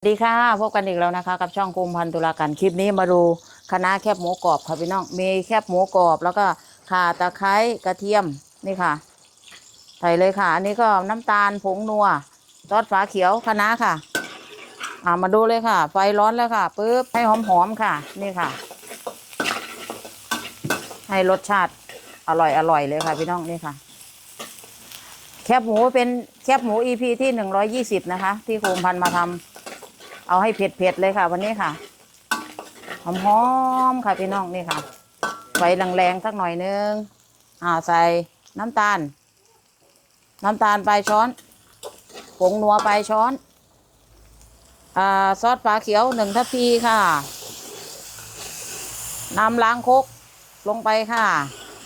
สวัสดีค่ะพบกันอีกแล้วนะคะ กับช่องกุมพันตุลาการคลิปนี้มาดูคณะแคบหมูกรอบค่ะพี่น้องมีแคบหมูกรอบแล้วก็ข่าตะไคร้กระเทียมนี่ค่ะใส่เลยค่ะ อันนี้ก็น้ำตาลผงนัวซอสฝาเขียวคณะค่ะ อ่ามาดูเลยค่ะ ไฟร้อนแล้วค่ะปึ๊บให้หอมๆค่ะ นี่ค่ะ ให้รสชาติอร่อยอร่อยเลยค่ะ พี่น้องนี่ค่ะแคบหมูเป็นแคบหมู EP ที่หนึ่งร้อยี่สิบนะคะ ที่โคมพันมาทำ เอาให้เผ็ดๆเลยค่ะ วันนี้ค่ะหอมๆค่ะพี่น้องนี่ค่ะไฟแรงๆสักหน่อยนึงอ่าใส่น้ำตาล น้ำตาลปลายช้อนผงนัวปลายช้อนอ่าซอสปลาเขียวหนึ่งทัพพีค่ะน้ำล้างคกลงไปค่ะ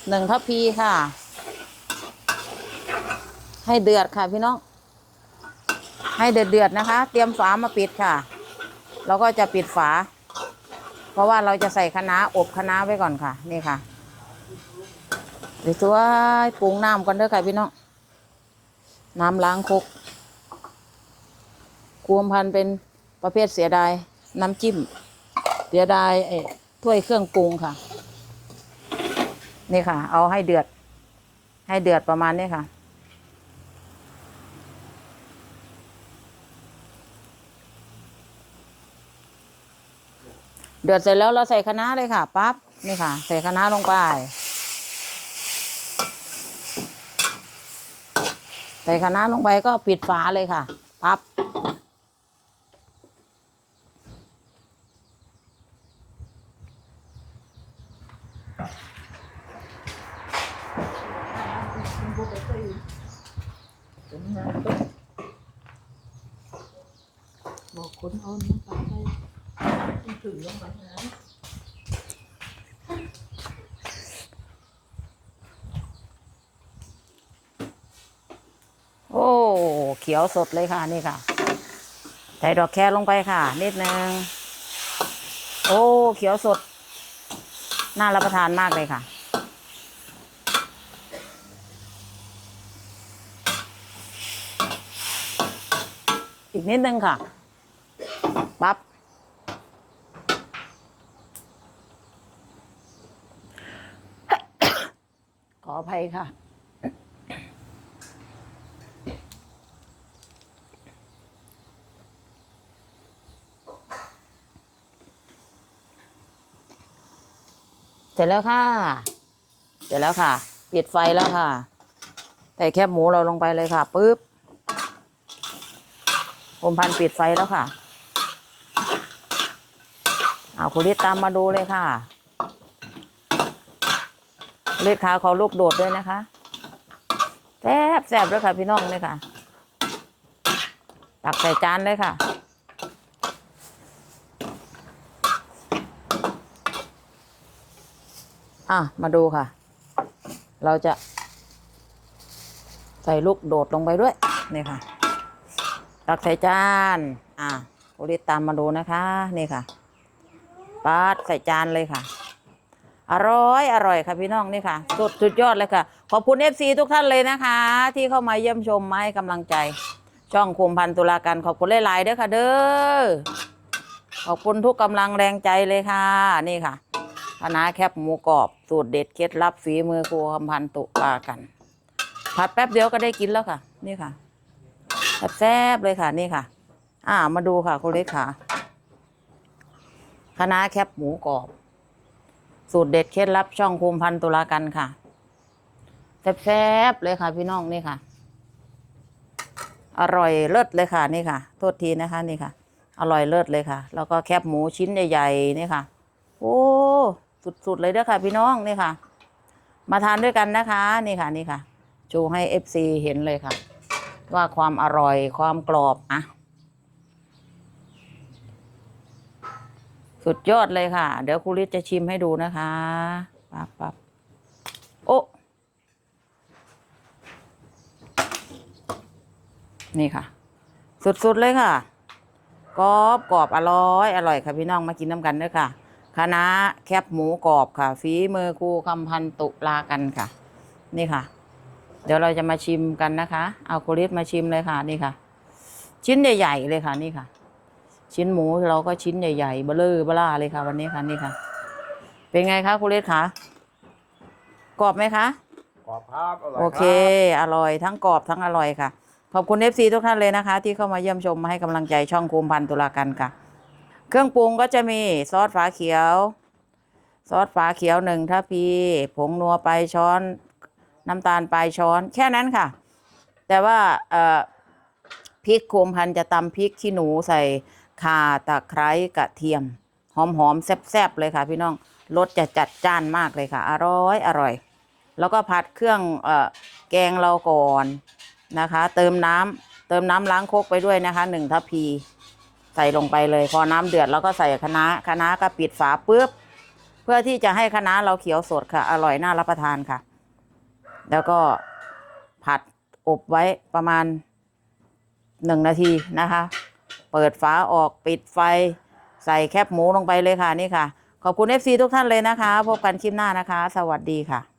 หนึ่งทัพพีค่ะ ให้เดือดค่ะพี่น้อง ให้เดือดๆนะคะ เตรียมฝามาปิดค่ะ เราก็จะปิดฝา เพราะว่าเราจะใส่คะน้าอบคะน้าไว้ก่อนค่ะนี่ค่ะเดี๋ยวตัวปรุงน้ำก่อนเด้อค่ะพี่น้องน้ำล้างครกควมพันเป็นประเภทเสียดายน้ำจิ้ม เสียดายไอ้ถ้วยเครื่องปรุงค่ะ นี่ค่ะ เอาให้เดือด ให้เดือดประมาณนี้ค่ะ เดือดเสร็จแล้วเราใส่คะน้าเลยค่ะปั๊บนี่ค่ะ ใส่คะน้าลงไป ใส่คะน้าลงไปก็ปิดฝาเลยค่ะปั๊บบอกคนเอาน้ำปลาไป ถึงลงไปนะโอ้ เขียวสดเลยค่ะนี่ค่ะ ใส่ดอกแครลงไปค่ะ นิดนึง โอ้ เขียวสด น่ารับประทานมากเลยค่ะ อีกนิดนึงค่ะ ปั๊บ ออภัยค่ะ เสร็จแล้วค่ะ เสร็จแล้วค่ะปิดไฟแล้วค่ะ ใส่แคบหมูเราลงไปเลยค่ะปุ๊บผมพันปิดไฟแล้วค่ะ เอาคุณลิศตามมาดูเลยค่ะ เลขขาขอลูกโดดด้วยนะคะแซ่บแซ่บด้วยค่ะพี่น้องเลยค่ะ ตักใส่จานเลยค่ะอะมาดูค่ะ เราจะ ใส่ลูกโดดลงไปด้วยนี่ค่ะ ตักใส่จาน อะโอริตามมาดูนะคะ นี่ค่ะปาดใส่จานเลยค่ะ อร่อยอร่อยค่ะพี่น้องนี่ค่ะสุดสุดยอดเลยค่ะ ขอบคุณเอฟซีทุกท่านเลยนะคะ ที่เข้ามาเยี่ยมชมมาให้กำลังใจ ช่องคุมพันตุลาการขอบคุณหลายๆเด้อค่ะ เด้อขอบคุณทุกกำลังแรงใจเลยค่ะนี่ค่ะคณะแคบหมูกรอบสูตรเด็ดเคล็ดลับฝีมือครูคำพันตุลากันผัดแป๊บเดียวก็ได้กินแล้วค่ะ นี่ค่ะแซ่บเลยค่ะนี่ค่ะ อ่ามาดูค่ะคุณเล็กค่ะคณะแคบหมูกรอบ สูตรเด็ดเคล็ดลับช่องภูมิพันธ์ตุลากันค่ะแซ่บๆเลยค่ะ พี่น้องนี่ค่ะ อร่อยเลิศเลยค่ะนี่ค่ะ โทษทีนะคะนี่ค่ะ อร่อยเลิศเลยค่ะ แล้วก็แคบหมูชิ้นใหญ่ๆนี่ค่ะ โอ้สุดๆเลยเด้อค่ะ พี่น้องนี่ค่ะ มาทานด้วยกันนะคะ นี่ค่ะนี่ค่ะโชว์ให้เอฟซีเห็นเลยค่ะ ว่าความอร่อยความกรอบอะ สุดยอดเลยค่ะ เดี๋ยวครูฤทธิ์จะชิมให้ดูนะคะปั๊บปั๊บโอ้นี่ค่ะ สุดๆเลยค่ะกรอบกรอบอร่อย อร่อยค่ะพี่น้องมากินน้ำกันด้วยค่ะคณะแคบหมูกรอบค่ะ ฝีมือครูคำพันตุลากันค่ะ นี่ค่ะ เดี๋ยวเราจะมาชิมกันนะคะ เอาโคลิสมาชิมเลยค่ะ นี่ค่ะ ชิ้นใหญ่ ๆ เลยค่ะนี่ค่ะ ชิ้นหมูเราก็ชิ้นใหญ่ๆเบลอเบล่าเลยค่ะ วันนี้ค่ะนี่ค่ะ เป็นไงคะคุณเลศคะกรอบไหมคะกรอบครับอร่อยโอเค อร่อยทั้งกรอบทั้งอร่อยค่ะ ขอบคุณเอฟซีทุกท่านเลยนะคะ ที่เข้ามาเยี่ยมชมมาให้กำลังใจช่องคูมพันตุลากันค่ะ เครื่องปรุงก็จะมีซอสฝาเขียว ซอสฝาเขียวหนึ่งทัพพีผงนัวไปลายช้อนน้ำตาลปลายช้อนแค่นั้นค่ะ แต่ว่าเอ่อพริกโคมพันธุ์จะตำพริกขี้หนูใส่ ข่าตะไคร้กระเทียม หอมๆแซ่บๆเลยค่ะ พี่น้องรสจะจัดจ้านมากเลยค่ะ อร่อยอร่อย แล้วก็ผัดเครื่องเออแกงเราก่อนนะคะ เติมน้ำเติมน้ำล้างโคกไปด้วยนะคะหนึ่งทัพพี ใส่ลงไปเลย พอน้ำเดือดแล้วก็ใส่คะน้าคะน้าก็ปิดฝาปุ๊บเพื่อที่จะให้คะน้าเราเขียวสดค่ะ อร่อยน่ารับประทานค่ะ แล้วก็ผัดอบไว้ประมาณหนึ่งนาทีนะคะ เปิดฝาออกปิดไฟ ใส่แคบหมูลงไปเลยค่ะนี่ค่ะ ขอบคุณ FC ทุกท่านเลยนะคะ พบกันคลิปหน้านะคะ สวัสดีค่ะ